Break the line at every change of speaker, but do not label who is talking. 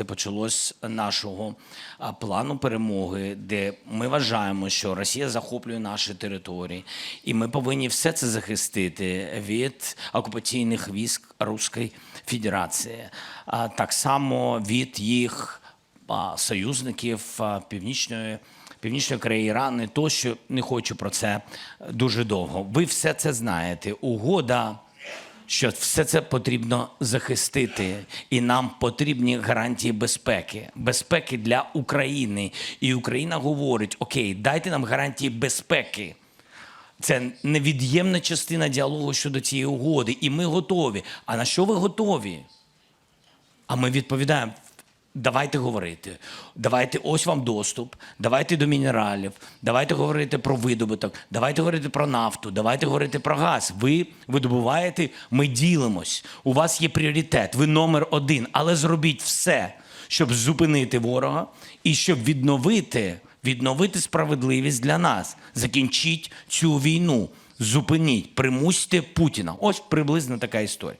Це почалось нашого плану перемоги, де ми вважаємо, що Росія захоплює наші території, і ми повинні все це захистити від окупаційних військ Руської Федерації, а так само від їх союзників північної. Північної Кореї, Іран, тощо не хочу про це дуже довго. Ви все це знаєте. Угода що все це потрібно захистити, і нам потрібні гарантії безпеки, безпеки для України. І Україна говорить: Окей, дайте нам гарантії безпеки. Це невід'ємна частина діалогу щодо цієї угоди, і ми готові. А на що ви готові? А ми відповідаємо: давайте говорити. Давайте ось вам доступ, давайте до мінералів, давайте говорити про видобуток, давайте говорити про нафту, давайте говорити про газ. Ви видобуваєте, ми ділимось. У вас є пріоритет, ви номер один, але зробіть все, щоб зупинити ворога і щоб відновити, відновити справедливість для нас. Закінчіть цю війну. Зупиніть, примусьте Путіна. Ось приблизно така історія.